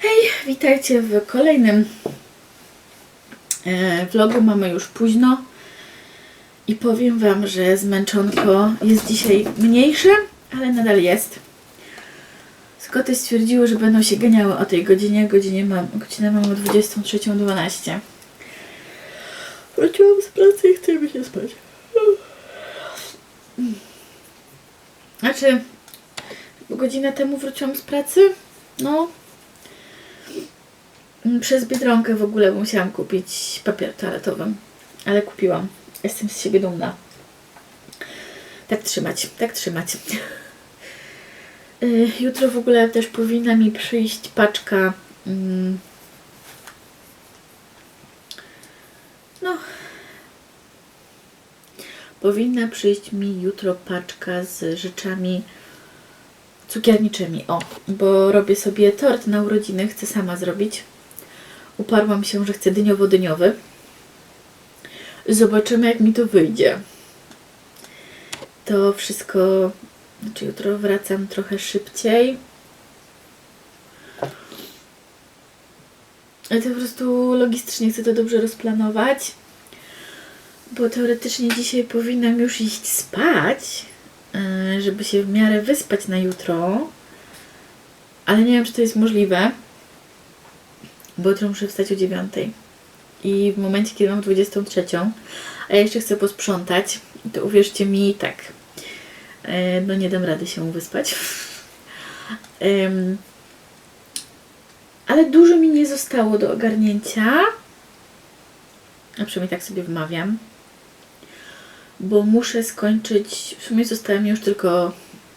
Hej, witajcie w kolejnym e, vlogu. Mamy już późno i powiem Wam, że zmęczonko jest dzisiaj mniejsze, ale nadal jest. Skoty stwierdziły, że będą się ganiały o tej godzinie. Godzinie mam, godzinę mam o 23.12. Wróciłam z pracy i chce mi się spać. Znaczy, godzinę temu wróciłam z pracy. No, Przez Biedronkę w ogóle musiałam kupić papier toaletowy, ale kupiłam. Jestem z siebie dumna. Tak trzymać, tak trzymać. Y, Jutro w ogóle też powinna mi przyjść paczka. mm, No. Powinna przyjść mi jutro paczka z rzeczami cukierniczymi. O, bo robię sobie tort na urodziny, chcę sama zrobić. Uparłam się, że chcę dyniowo-dyniowy. Zobaczymy, jak mi to wyjdzie. To wszystko. Znaczy, jutro wracam trochę szybciej. Ale to po prostu logistycznie chcę to dobrze rozplanować. Bo teoretycznie dzisiaj powinnam już iść spać, yy, żeby się w miarę wyspać na jutro. Ale nie wiem, czy to jest możliwe bo jutro muszę wstać o 9. I w momencie, kiedy mam 23, a ja jeszcze chcę posprzątać, to uwierzcie mi, tak, e, no nie dam rady się wyspać. Ale dużo mi nie zostało do ogarnięcia. A przynajmniej tak sobie wmawiam. Bo muszę skończyć. W sumie zostały mi już tylko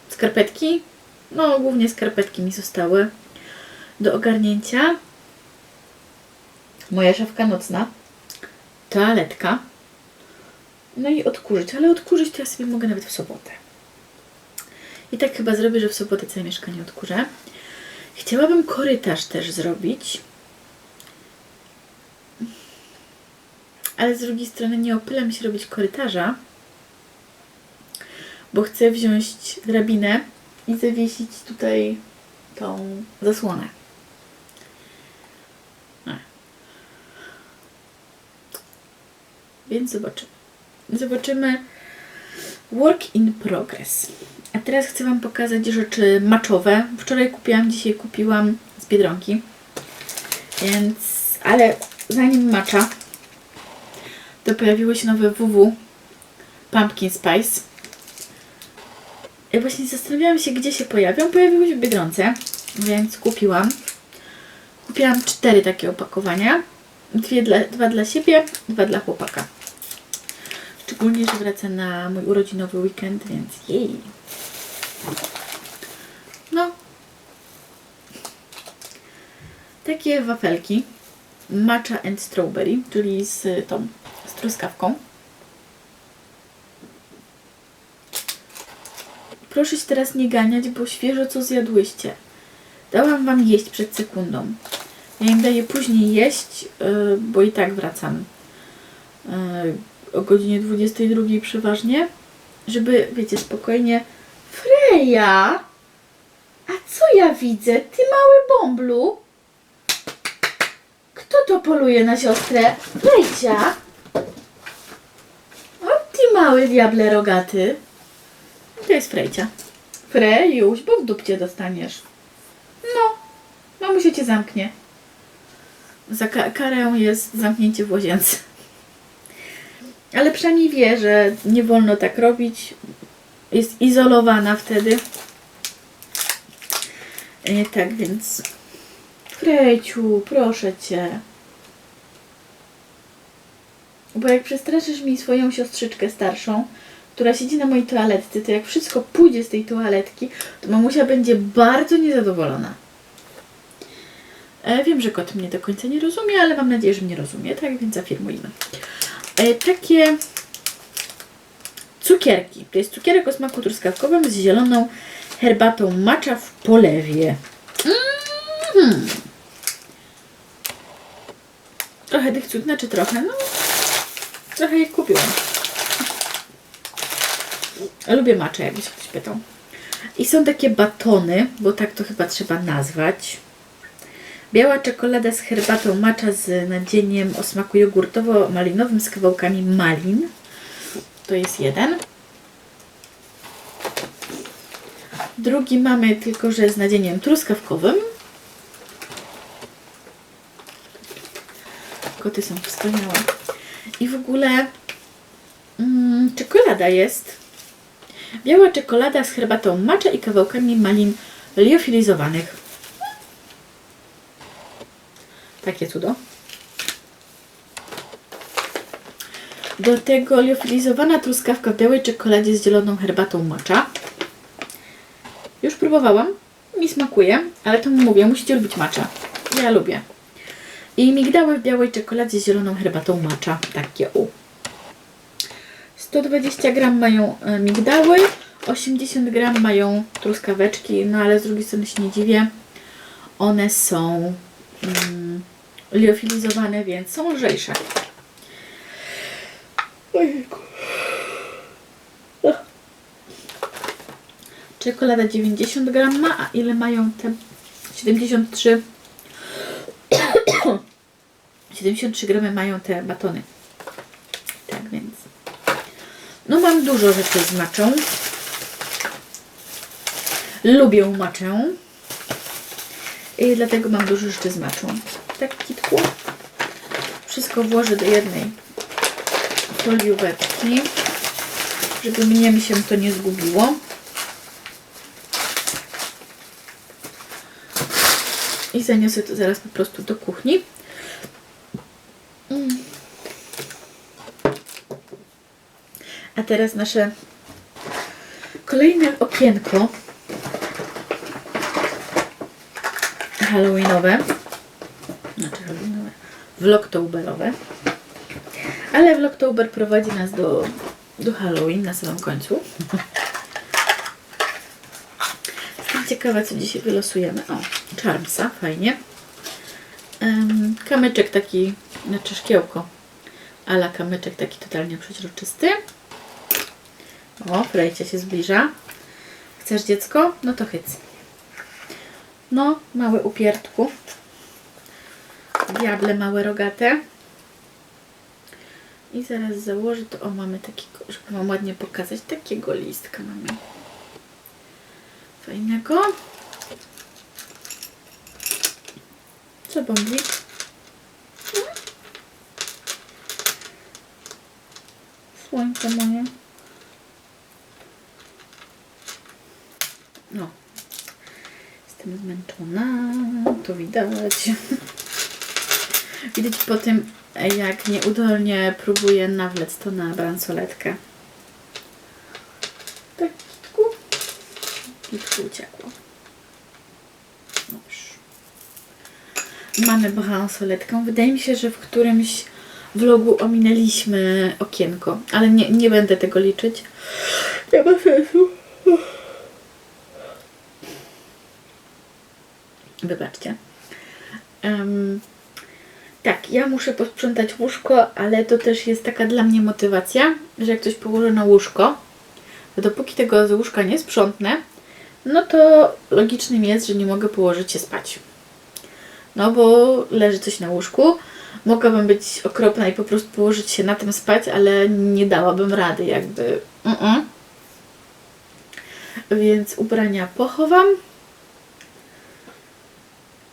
skarpetki. No, głównie skarpetki mi zostały do ogarnięcia moja szafka nocna, toaletka, no i odkurzyć, ale odkurzyć to ja sobie mogę nawet w sobotę. I tak chyba zrobię, że w sobotę całe mieszkanie odkurzę. Chciałabym korytarz też zrobić, ale z drugiej strony nie opylam się robić korytarza, bo chcę wziąć drabinę i zawiesić tutaj tą zasłonę. Więc zobaczymy. Zobaczymy work in progress. A teraz chcę Wam pokazać rzeczy maczowe. Wczoraj kupiłam, dzisiaj kupiłam z Biedronki. Więc, ale zanim macza, to pojawiły się nowe WW Pumpkin Spice. I właśnie zastanawiałam się, gdzie się pojawią. Pojawiły się w Biedronce, więc kupiłam. Kupiłam cztery takie opakowania. Dwie dla, dwa dla siebie, dwa dla chłopaka. Szczególnie, że wraca na mój urodzinowy weekend, więc jej. No. Takie wafelki. Matcha and strawberry, czyli z tą, z truskawką. Proszę się teraz nie ganiać, bo świeżo co zjadłyście. Dałam Wam jeść przed sekundą. Ja im daję później jeść, yy, bo i tak wracam yy, o godzinie 22 przeważnie, żeby, wiecie, spokojnie. Freja! A co ja widzę? Ty mały bąblu? Kto to poluje na siostrę? Frejcia! O, ty mały diable rogaty. To jest Frejcia. Frejuś, bo w dupcie dostaniesz. No, mamusia cię zamknie. Za ka- karę jest zamknięcie w łazience. Ale przynajmniej wie, że nie wolno tak robić. Jest izolowana wtedy. E, tak więc. Kreciu, proszę cię. Bo jak przestraszysz mi swoją siostrzyczkę starszą, która siedzi na mojej toaletce, to jak wszystko pójdzie z tej toaletki, to mamusia będzie bardzo niezadowolona. E, wiem, że kot mnie do końca nie rozumie, ale mam nadzieję, że mnie rozumie, tak więc afirmujmy. E, takie cukierki. To jest cukierek o smaku truskawkowym z zieloną herbatą macza w polewie. Mm. Trochę tych cud, znaczy trochę, no trochę ich kupiłam. Lubię maczę, jakby się ktoś pytał. I są takie batony, bo tak to chyba trzeba nazwać. Biała czekolada z herbatą matcha z nadzieniem o smaku jogurtowo-malinowym z kawałkami malin. To jest jeden. Drugi mamy tylko, że z nadzieniem truskawkowym. Koty są wspaniałe. I w ogóle mm, czekolada jest. Biała czekolada z herbatą matcha i kawałkami malin liofilizowanych. Takie cudo. Do tego liofilizowana truskawka w białej czekoladzie z zieloną herbatą matcha. Już próbowałam. Mi smakuje, ale to mówię, musicie lubić matcha. Ja lubię. I migdały w białej czekoladzie z zieloną herbatą matcha. Takie u. 120 gram mają e, migdały, 80 gram mają truskaweczki, no ale z drugiej strony się nie dziwię. One są mm, liofilizowane, więc są lżejsze. Ojejku. Czekolada 90 gram ma, a ile mają te 73 73 gramy mają te batony. Tak więc. No mam dużo rzeczy z maczą. Lubię maczę. I dlatego mam dużo rzeczy z maczą. Tak kitku. Wszystko włożę do jednej folióweczki, żeby mnie mi się to nie zgubiło. I zaniosę to zaraz po prostu do kuchni. Mm. A teraz nasze kolejne okienko halloweenowe. Znaczy halloweenowe. Vlogtoberowe. Ale Vlogtober prowadzi nas do, do Halloween na samym końcu. Jestem ciekawa, co dzisiaj wylosujemy. O, Charmsa, fajnie. Um, kamyczek taki, znaczy szkiełko, ala kamyczek taki totalnie przeźroczysty. O, Frejcia się zbliża. Chcesz dziecko? No to chyc. No, mały upierdku. Diable małe rogate. I zaraz założę to. O, mamy takiego, żeby Wam ładnie pokazać, takiego listka mamy. Fajnego. Co bombi? Słońce moje. No. Jestem zmęczona. To widać. Widać po tym, jak nieudolnie próbuję nawlec to na bransoletkę. Tak, kitku. Kitku uciekło. Dobrze. Mamy bransoletkę. Wydaje mi się, że w którymś vlogu ominęliśmy okienko, ale nie, nie będę tego liczyć. Nie ma sensu. Wybaczcie. Em, tak, ja muszę posprzątać łóżko, ale to też jest taka dla mnie motywacja, że jak coś położę na łóżko, to dopóki tego z łóżka nie sprzątnę, no to logicznym jest, że nie mogę położyć się spać. No bo leży coś na łóżku, mogłabym być okropna i po prostu położyć się na tym spać, ale nie dałabym rady jakby. Mm-mm. Więc ubrania pochowam.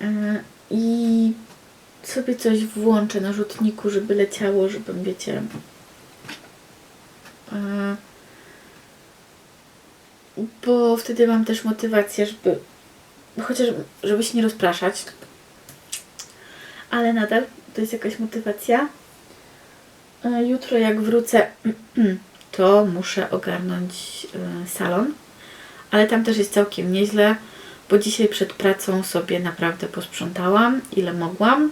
Yy, I sobie coś włączę na rzutniku, żeby leciało, żebym, wiecie... Yy, bo wtedy mam też motywację, żeby chociaż żeby się nie rozpraszać. Ale nadal to jest jakaś motywacja. Yy, Jutro jak wrócę, to muszę ogarnąć salon. Ale tam też jest całkiem nieźle, bo dzisiaj przed pracą sobie naprawdę posprzątałam, ile mogłam.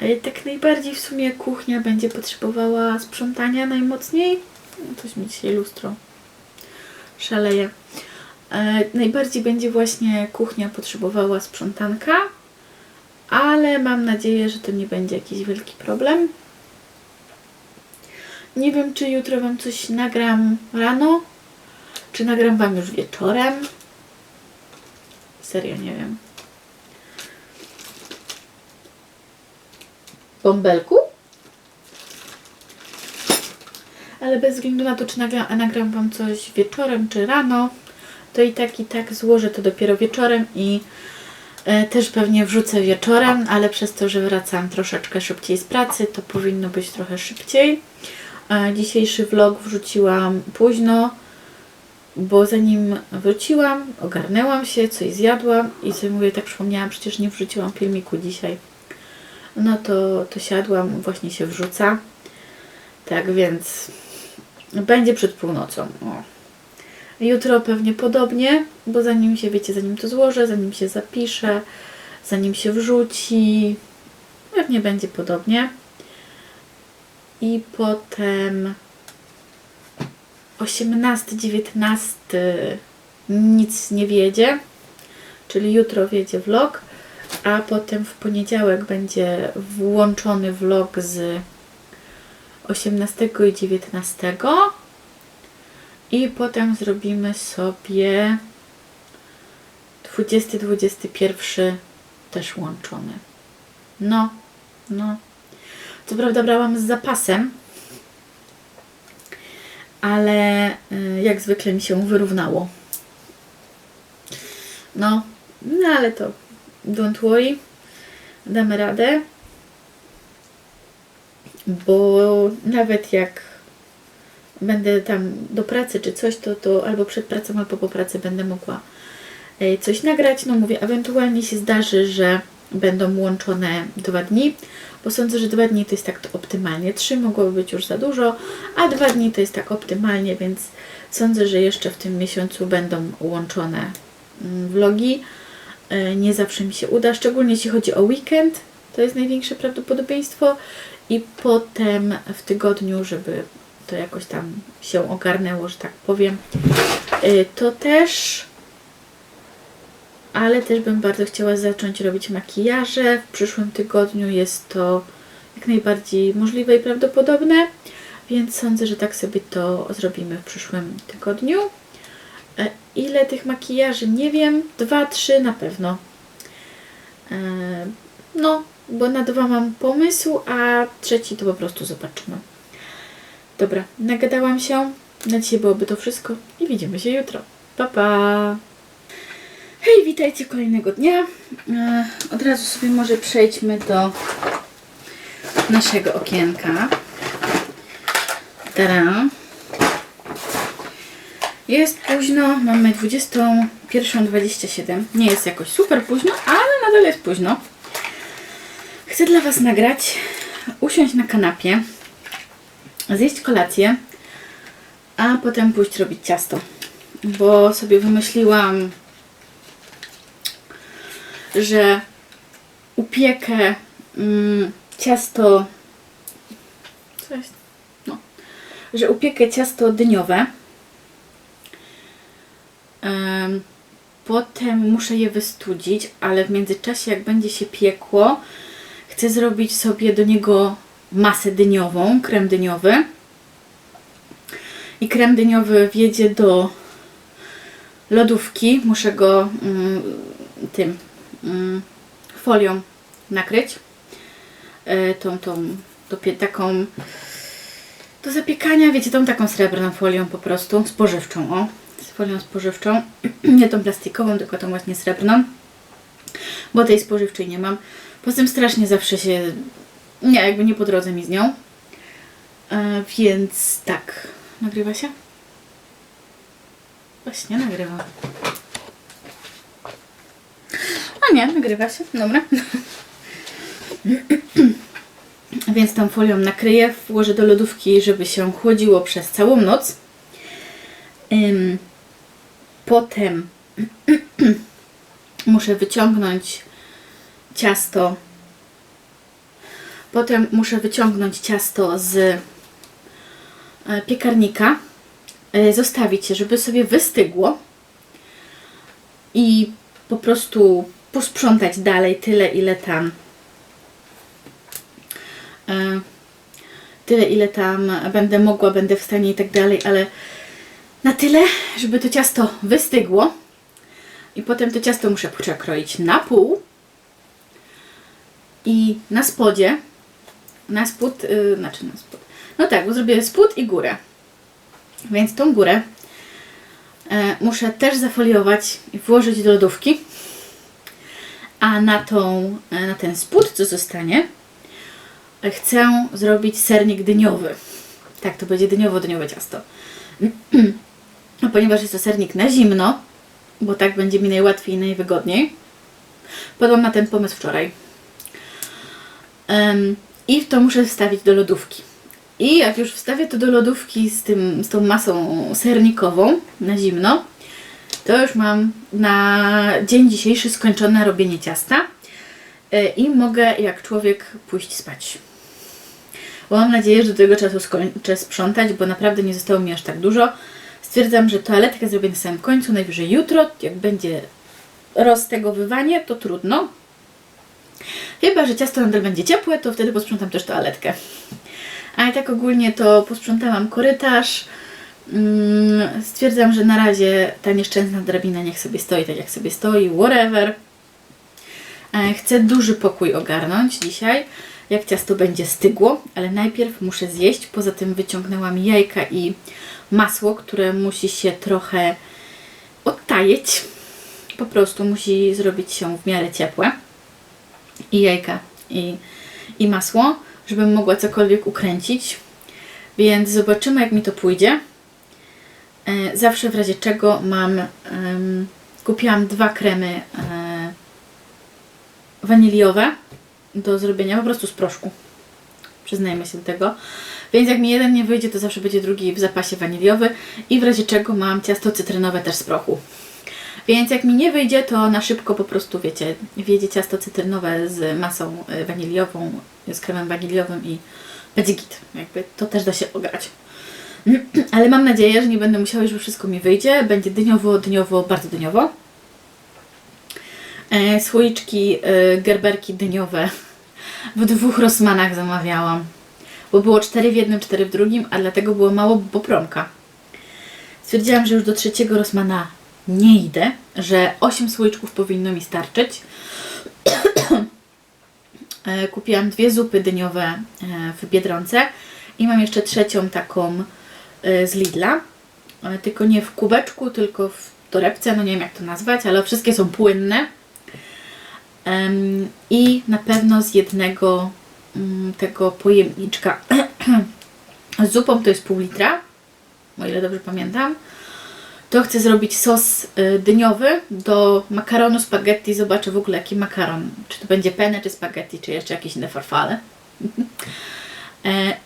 E, Tak najbardziej w sumie kuchnia będzie potrzebowała sprzątania najmocniej. No, Coś mi dzisiaj lustro szaleje. E, Najbardziej będzie właśnie kuchnia potrzebowała sprzątanka, ale mam nadzieję, że to nie będzie jakiś wielki problem. Nie wiem, czy jutro Wam coś nagram rano, czy nagram Wam już wieczorem. Serio nie wiem. Bąbelku? Ale bez względu na to, czy nagram, nagram Wam coś wieczorem czy rano, to i tak, i tak złożę to dopiero wieczorem i e, też pewnie wrzucę wieczorem, ale przez to, że wracam troszeczkę szybciej z pracy, to powinno być trochę szybciej. E, dzisiejszy vlog wrzuciłam późno, bo zanim wróciłam, ogarnęłam się, coś zjadłam i sobie mówię, tak przypomniałam, przecież nie wrzuciłam filmiku dzisiaj. No to, to siadłam, właśnie się wrzuca. Tak więc będzie przed północą. O. Jutro pewnie podobnie, bo zanim się, wiecie, zanim to złożę, zanim się zapiszę, zanim się wrzuci, pewnie będzie podobnie. I potem 18, 19 nic nie wiedzie, czyli jutro wiedzie vlog, a potem w poniedziałek będzie włączony vlog z 18 i 19 i potem zrobimy sobie 20, 21 też łączony. No, no. Co prawda brałam z zapasem, ale y, jak zwykle mi się wyrównało. No, no ale to don't worry, damy radę, bo nawet jak będę tam do pracy czy coś, to, to albo przed pracą, albo po pracy będę mogła e, coś nagrać. No mówię, ewentualnie się zdarzy, że będą łączone dwa dni, bo sądzę, że dwa dni to jest tak to optymalnie. Trzy mogłoby być już za dużo, a dwa dni to jest tak optymalnie, więc sądzę, że jeszcze w tym miesiącu będą łączone mm, vlogi. E, Nie zawsze mi się uda, szczególnie jeśli chodzi o weekend, to jest największe prawdopodobieństwo i potem w tygodniu, żeby to jakoś tam się ogarnęło, że tak powiem, y, to też ale też bym bardzo chciała zacząć robić makijaże. W przyszłym tygodniu jest to jak najbardziej możliwe i prawdopodobne, więc sądzę, że tak sobie to zrobimy w przyszłym tygodniu. E, Ile tych makijaży? Nie wiem. Dwa, trzy na pewno. E, No, bo na dwa mam pomysł, a trzeci to po prostu zobaczymy. Dobra, nagadałam się. Na dzisiaj byłoby to wszystko i widzimy się jutro. Pa, pa! Hej, witajcie kolejnego dnia. E, Od razu sobie może przejdźmy do naszego okienka. Tada! Jest późno, mamy 21.27. Nie jest jakoś super późno, ale nadal jest późno. Chcę dla Was nagrać, usiąść na kanapie, zjeść kolację, a potem pójść robić ciasto. Bo sobie wymyśliłam, że upiekę mm, ciasto. Co jest? No. Że upiekę ciasto dyniowe. Em, potem muszę je wystudzić, ale w międzyczasie, jak będzie się piekło, chcę zrobić sobie do niego masę dyniową, krem dyniowy. I krem dyniowy wjedzie do lodówki. Muszę go mm, tym folią nakryć. E, tą, tą, do taką do zapiekania, wiecie, tą taką srebrną folią po prostu, spożywczą, o, z folią spożywczą, nie tą plastikową, tylko tą właśnie srebrną, bo tej spożywczej nie mam. Poza tym strasznie zawsze się, nie, jakby nie po drodze mi z nią, e, więc tak, nagrywa się? Właśnie nagrywa. Nie, nagrywa się, dobra. Więc tą folią nakryję, włożę do lodówki, żeby się chłodziło przez całą noc. Potem muszę wyciągnąć ciasto. Potem muszę wyciągnąć ciasto z e, piekarnika, e, zostawić je, żeby sobie wystygło i po prostu posprzątać dalej tyle, ile tam e, tyle, ile tam będę mogła, będę w stanie i tak dalej, ale na tyle, żeby to ciasto wystygło i potem to ciasto muszę przekroić na pół i na spodzie na spód, yy, znaczy na spód. No tak, bo zrobię spód i górę. Więc tą górę e, muszę też zafoliować i włożyć do lodówki. A na, tą, e, na ten spód, co zostanie, chcę zrobić sernik dyniowy. Tak, to będzie dyniowo-dyniowe ciasto. No, ponieważ jest to sernik na zimno, bo tak będzie mi najłatwiej i najwygodniej. Padłam na ten pomysł wczoraj. Em, I to muszę wstawić do lodówki. I jak już wstawię to do lodówki z, tym, z tą masą sernikową na zimno, to już mam na dzień dzisiejszy skończone robienie ciasta E, i mogę jak człowiek pójść spać. Bo mam nadzieję, że do tego czasu skończę sprzątać, bo naprawdę nie zostało mi aż tak dużo. Stwierdzam, że toaletkę zrobię na samym końcu, najwyżej jutro. Jak będzie roztegowywanie, to trudno. Chyba, że ciasto nadal będzie ciepłe, to wtedy posprzątam też toaletkę. A i tak ogólnie to posprzątałam korytarz. Mm, Stwierdzam, że na razie ta nieszczęsna drabina niech sobie stoi tak jak sobie stoi, whatever. E, Chcę duży pokój ogarnąć dzisiaj, jak ciasto będzie stygło, ale najpierw muszę zjeść. Poza tym wyciągnęłam jajka i masło, które musi się trochę odtajeć. Po prostu musi zrobić się w miarę ciepłe. I jajka, i, i masło, żebym mogła cokolwiek ukręcić. Więc zobaczymy, jak mi to pójdzie. E, Zawsze w razie czego mam. em, kupiłam dwa kremy e, waniliowe do zrobienia po prostu z proszku. Przyznajmy się do tego. Więc jak mi jeden nie wyjdzie, to zawsze będzie drugi w zapasie waniliowy i w razie czego mam ciasto cytrynowe też z prochu. Więc jak mi nie wyjdzie, to na szybko po prostu, wiecie, wjedzie ciasto cytrynowe z masą y, waniliową, z kremem waniliowym i będzie git. Jakby to też da się ograć. Ale mam nadzieję, że nie będę musiała że wszystko mi wyjdzie. Będzie dyniowo, dyniowo, bardzo dyniowo. E, słoiczki, e, gerberki dyniowe w dwóch Rossmanach zamawiałam. Bo było cztery w jednym, cztery w drugim, a dlatego było mało bopromka. Stwierdziłam, że już do trzeciego Rossmana nie idę, że 8 słoiczków powinno mi starczyć. E, Kupiłam dwie zupy dyniowe e, w Biedronce i mam jeszcze trzecią taką z Lidla. E, Tylko nie w kubeczku, tylko w torebce, no nie wiem jak to nazwać, ale wszystkie są płynne. I na pewno z jednego mm, tego pojemniczka z zupą to jest pół litra, o ile dobrze pamiętam. To chcę zrobić sos y, dyniowy do makaronu spaghetti. Zobaczę w ogóle jaki makaron. Czy to będzie penne, czy spaghetti, czy jeszcze jakieś inne farfale. E,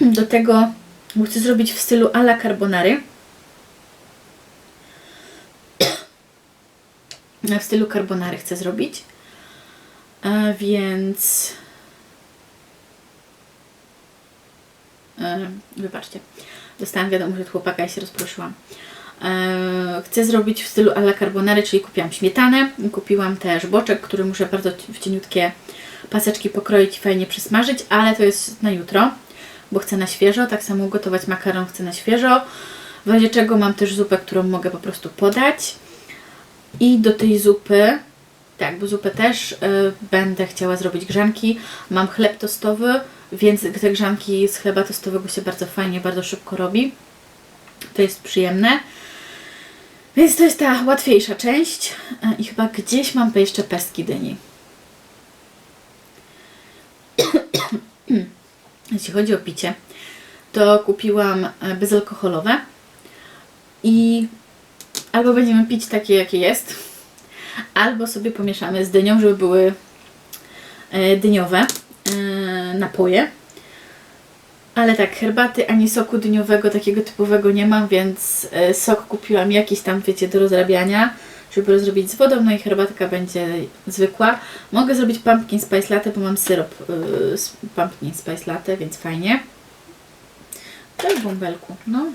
do tego bo chcę zrobić w stylu alla carbonary. W stylu carbonary chcę zrobić. E, więc. E, wybaczcie. Dostałam wiadomość od chłopaka i się rozproszyłam. E, chcę zrobić w stylu alla carbonary, czyli kupiłam śmietanę. Kupiłam też boczek, który muszę bardzo w cieniutkie paseczki pokroić i fajnie przysmażyć, ale to jest na jutro, bo chcę na świeżo. Tak samo gotować makaron chcę na świeżo. W razie czego mam też zupę, którą mogę po prostu podać. I do tej zupy, tak, bo zupę też y, będę chciała zrobić grzanki. Mam chleb tostowy, więc te grzanki z chleba tostowego się bardzo fajnie, bardzo szybko robi. To jest przyjemne. Więc to jest ta łatwiejsza część. Y, I chyba gdzieś mam jeszcze pestki dyni. Jeśli chodzi o picie, to kupiłam e, bezalkoholowe i albo będziemy pić takie, jakie jest, albo sobie pomieszamy z dynią, żeby były e, dyniowe e, napoje. Ale tak, herbaty ani soku dyniowego takiego typowego nie mam, więc sok kupiłam jakiś tam, wiecie, do rozrabiania, żeby rozrobić z wodą, no i herbatka będzie zwykła. Mogę zrobić pumpkin spice latte, bo mam syrop y, z pumpkin spice latte, więc fajnie. Cześć bąbelku, no.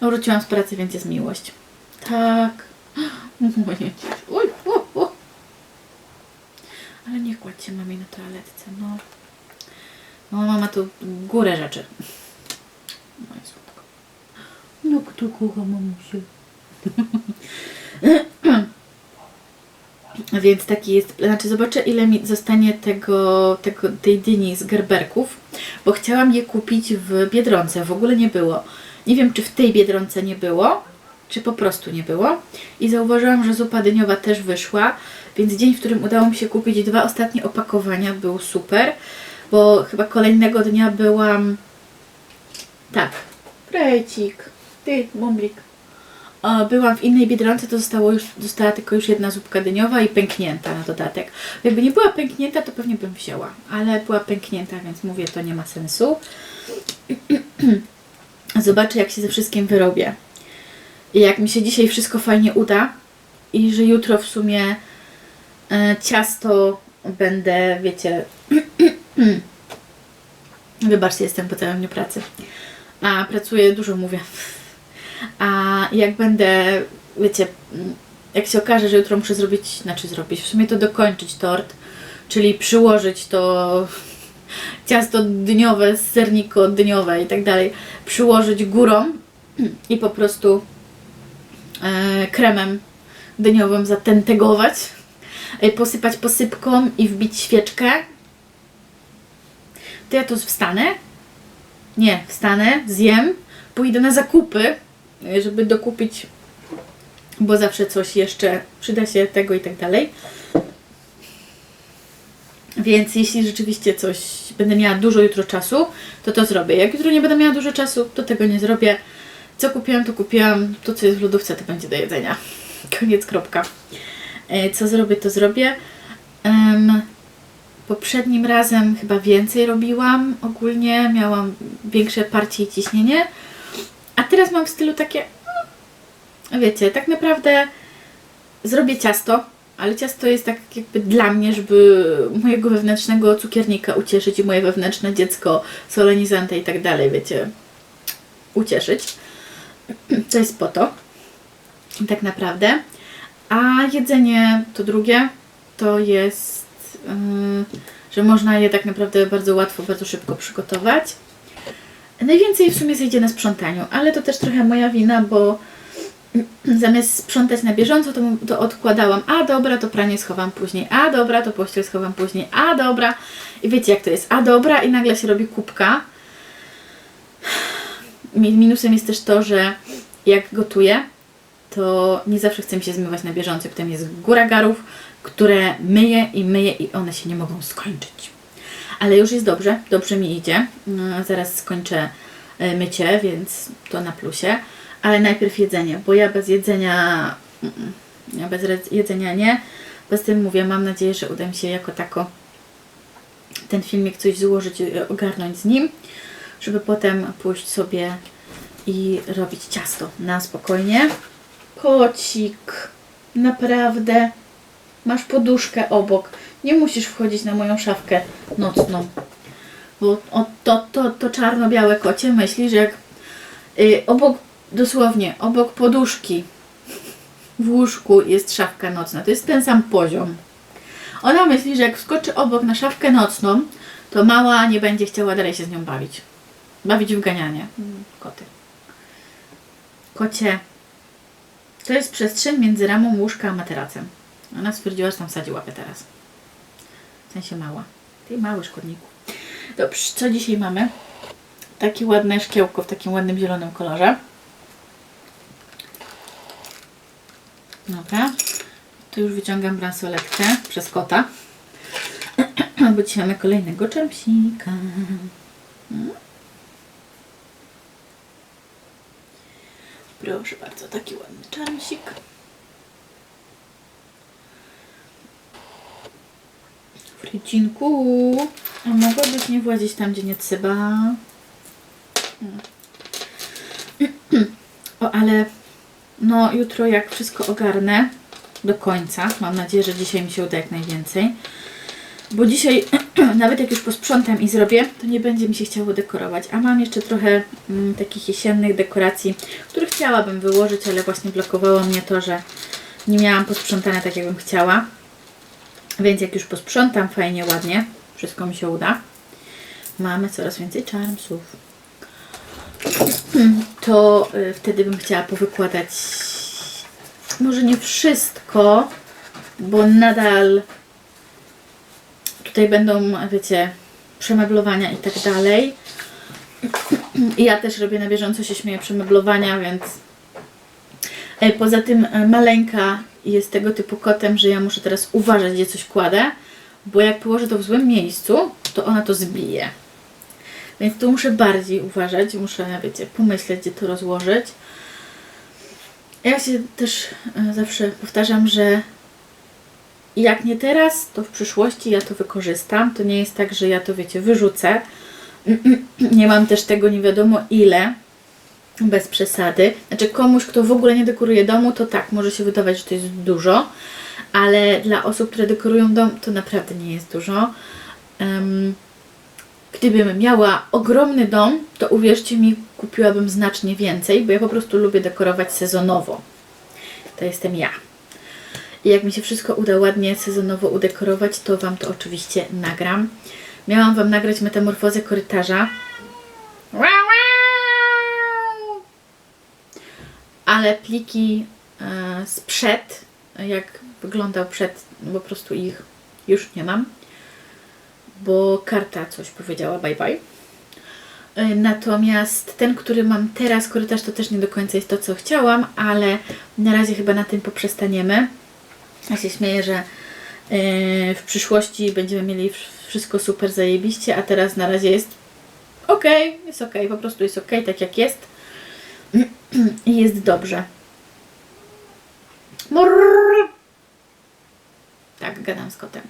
Wróciłam z pracy, więc jest miłość. Tak. Oj, o, o. Ale nie kładź się mamie na toaletce, no. No mama tu górę rzeczy. No i słodko. No kto kocha mamusię? Więc taki jest, znaczy zobaczę ile mi zostanie tego, tego, tej dyni z gerberków, bo chciałam je kupić w Biedronce, w ogóle nie było. Nie wiem, czy w tej Biedronce nie było, czy po prostu nie było. I zauważyłam, że zupa dyniowa też wyszła, więc dzień, w którym udało mi się kupić dwa ostatnie opakowania, był super, bo chyba kolejnego dnia byłam... Tak, Precik, ty, bumblik. Byłam w innej Biedronce, to zostało już, została tylko już jedna zupka dyniowa i pęknięta na dodatek. Jakby nie była pęknięta, to pewnie bym wzięła, ale była pęknięta, więc mówię, to nie ma sensu. Zobaczę, jak się ze wszystkim wyrobię. I jak mi się dzisiaj wszystko fajnie uda i że jutro w sumie e, ciasto będę, wiecie, wybaczcie, jestem po całym dniu pracy. A pracuję, dużo mówię. A jak będę, wiecie, mm, jak się okaże, że jutro muszę zrobić, znaczy zrobić, w sumie to dokończyć tort, czyli przyłożyć to ciasto dyniowe, serniko dyniowe i tak dalej, przyłożyć górą i po prostu e, kremem dyniowym zatentegować, e, posypać posypką i wbić świeczkę, to ja to wstanę, nie, wstanę, zjem, pójdę na zakupy, żeby dokupić, bo zawsze coś jeszcze przyda się tego i tak dalej. Więc jeśli rzeczywiście coś będę miała dużo jutro czasu, to to zrobię. Jak jutro nie będę miała dużo czasu, to tego nie zrobię. Co kupiłam, to kupiłam. To, co jest w lodówce, to będzie do jedzenia. Koniec, kropka. E, Co zrobię, to zrobię. Em, Poprzednim razem chyba więcej robiłam ogólnie, miałam większe parcie i ciśnienie, a teraz mam w stylu takie, no, wiecie, tak naprawdę zrobię ciasto, ale ciasto jest tak jakby dla mnie, żeby mojego wewnętrznego cukiernika ucieszyć i moje wewnętrzne dziecko, solenizantę i tak dalej, wiecie, ucieszyć. To jest po to, tak naprawdę. A jedzenie to drugie, to jest Yy, że można je tak naprawdę bardzo łatwo, bardzo szybko przygotować. Najwięcej w sumie zejdzie na sprzątaniu, ale to też trochę moja wina, bo zamiast sprzątać na bieżąco, to, to odkładałam, a dobra, to pranie schowam później, a dobra, to pościel schowam później, a dobra. I wiecie jak to jest, a dobra i nagle się robi kubka. Mi- Minusem jest też to, że jak gotuję, to nie zawsze chce mi się zmywać na bieżąco, potem jest góra garów, które myję i myję i one się nie mogą skończyć. Ale już jest dobrze, dobrze mi idzie. No, Zaraz skończę e, mycie, więc to na plusie. Ale najpierw jedzenie, bo ja bez jedzenia, mm, ja bez jedzenia nie. Bez tym mówię, mam nadzieję, że uda mi się jako tako ten filmik coś złożyć, e, ogarnąć z nim, żeby potem pójść sobie i robić ciasto na spokojnie. Kocik, naprawdę. Masz poduszkę obok. Nie musisz wchodzić na moją szafkę nocną. Bo o, to, to, to czarno-białe kocie myśli, że jak y, obok, dosłownie, obok poduszki w łóżku jest szafka nocna. To jest ten sam poziom. Ona myśli, że jak wskoczy obok na szafkę nocną, to mała nie będzie chciała dalej się z nią bawić. Bawić w ganianie. Mm, Koty. Kocie. To jest przestrzeń między ramą łóżka a materacem. Ona stwierdziła, że tam wsadzi łapę teraz. W sensie mała. Ty mały szkodniku. Dobrze, co dzisiaj mamy? Takie ładne szkiełko w takim ładnym zielonym kolorze. Dobra. Tu już wyciągam bransoletkę przez kota. Bo dzisiaj mamy kolejnego czempsika. Mm. Proszę bardzo, taki ładny czarmsik. Frycinku, a mogłabyś nie włazić tam, gdzie nie trzeba. O, ale no jutro jak wszystko ogarnę do końca, mam nadzieję, że dzisiaj mi się uda jak najwięcej, bo dzisiaj nawet jak już posprzątam i zrobię, to nie będzie mi się chciało dekorować, a mam jeszcze trochę mm, takich jesiennych dekoracji, które chciałabym wyłożyć, ale właśnie blokowało mnie to, że nie miałam posprzątane tak, jakbym chciała. Więc jak już posprzątam fajnie, ładnie, wszystko mi się uda, mamy coraz więcej charmsów. To y, wtedy bym chciała powykładać może nie wszystko, bo nadal tutaj będą, wiecie, przemeblowania i tak dalej. Ja też robię na bieżąco, się śmieję przemeblowania, więc E, Poza tym e, maleńka jest tego typu kotem, że ja muszę teraz uważać, gdzie coś kładę, bo jak położę to w złym miejscu, to ona to zbije. Więc tu muszę bardziej uważać, muszę, wiecie, pomyśleć, gdzie to rozłożyć. Ja się też e, zawsze powtarzam, że jak nie teraz, to w przyszłości ja to wykorzystam. To nie jest tak, że ja to, wiecie, wyrzucę. Nie mam też tego nie wiadomo ile, bez przesady. Znaczy komuś, kto w ogóle nie dekoruje domu, to tak, może się wydawać, że to jest dużo, ale dla osób, które dekorują dom, to naprawdę nie jest dużo. Um, gdybym miała ogromny dom, to uwierzcie mi, kupiłabym znacznie więcej, bo ja po prostu lubię dekorować sezonowo. To jestem ja. I jak mi się wszystko uda ładnie sezonowo udekorować, to Wam to oczywiście nagram. Miałam Wam nagrać metamorfozę korytarza. Wow! Ale pliki e, sprzed, jak wyglądał przed, po prostu ich już nie mam, bo karta coś powiedziała bye bye. E, Natomiast ten, który mam teraz, korytarz, to też nie do końca jest to, co chciałam, ale na razie chyba na tym poprzestaniemy. Ja się śmieję, że yy, w przyszłości będziemy mieli wsz- wszystko super zajebiście, a teraz na razie jest ok, jest ok, po prostu jest ok, tak jak jest. Jest dobrze. Murr. Tak, gadam z kotem.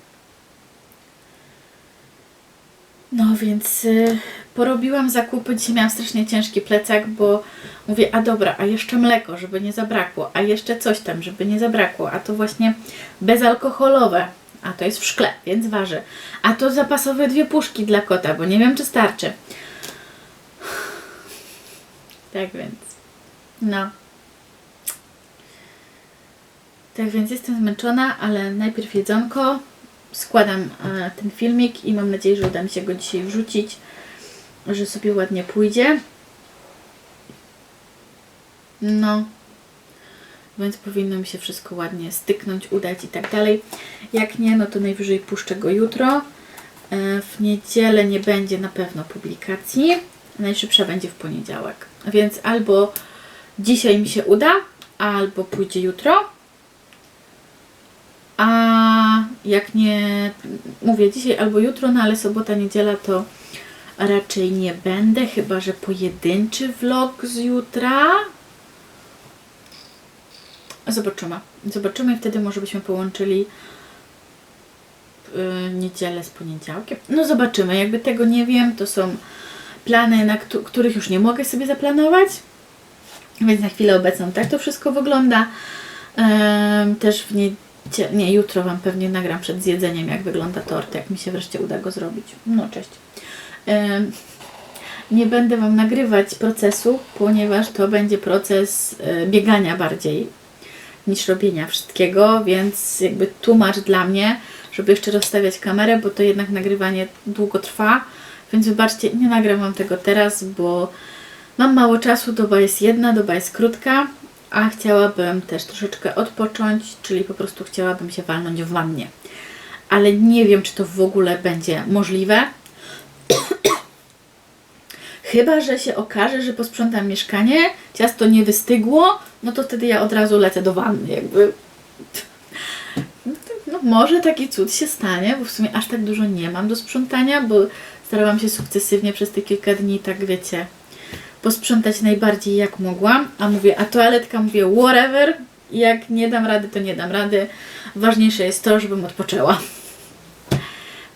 No więc y, porobiłam zakupy. Dzisiaj miałam strasznie ciężki plecak, bo mówię, a dobra, a jeszcze mleko, żeby nie zabrakło, a jeszcze coś tam, żeby nie zabrakło, a to właśnie bezalkoholowe, a to jest w szkle, więc waży. A to zapasowe dwie puszki dla kota, bo nie wiem, czy starczy. Tak więc, no. Tak więc jestem zmęczona, ale najpierw jedzonko. Składam e, ten filmik i mam nadzieję, że uda mi się go dzisiaj wrzucić, że sobie ładnie pójdzie. No, więc powinno mi się wszystko ładnie styknąć, udać i tak dalej. Jak nie, no to najwyżej puszczę go jutro. E, W niedzielę nie będzie na pewno publikacji. Najszybsza będzie w poniedziałek. Więc albo dzisiaj mi się uda, albo pójdzie jutro. A jak nie, mówię dzisiaj albo jutro, no ale sobota, niedziela to raczej nie będę, chyba że pojedynczy vlog z jutra. Zobaczymy. Zobaczymy i wtedy może byśmy połączyli yy, niedzielę z poniedziałkiem. No zobaczymy. Jakby tego nie wiem, to są plany, na któ- których już nie mogę sobie zaplanować. Więc na chwilę obecną tak to wszystko wygląda. Też w niedzielę, nie, jutro Wam pewnie nagram przed zjedzeniem, jak wygląda tort, jak mi się wreszcie uda go zrobić. No, cześć. Nie będę Wam nagrywać procesu, ponieważ to będzie proces e, biegania bardziej niż robienia wszystkiego, więc jakby tłumacz dla mnie, żeby jeszcze rozstawiać kamerę, bo to jednak nagrywanie długo trwa, więc wybaczcie, nie nagram Wam tego teraz, bo mam mało czasu, doba jest jedna, doba jest krótka, a chciałabym też troszeczkę odpocząć, czyli po prostu chciałabym się walnąć w wannie. Ale nie wiem, czy to w ogóle będzie możliwe. Chyba, że się okaże, że posprzątam mieszkanie, ciasto nie wystygło, no to wtedy ja od razu lecę do wanny, jakby. No, może taki cud się stanie, bo w sumie aż tak dużo nie mam do sprzątania, bo starałam się sukcesywnie przez te kilka dni, tak wiecie, posprzątać najbardziej jak mogłam, a mówię, a toaletka mówię, whatever, jak nie dam rady, to nie dam rady. Ważniejsze jest to, żebym odpoczęła.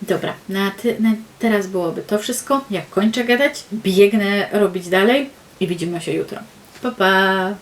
Dobra, na, ty, na teraz byłoby to wszystko. Jak kończę gadać, biegnę robić dalej i widzimy się jutro. Pa, pa!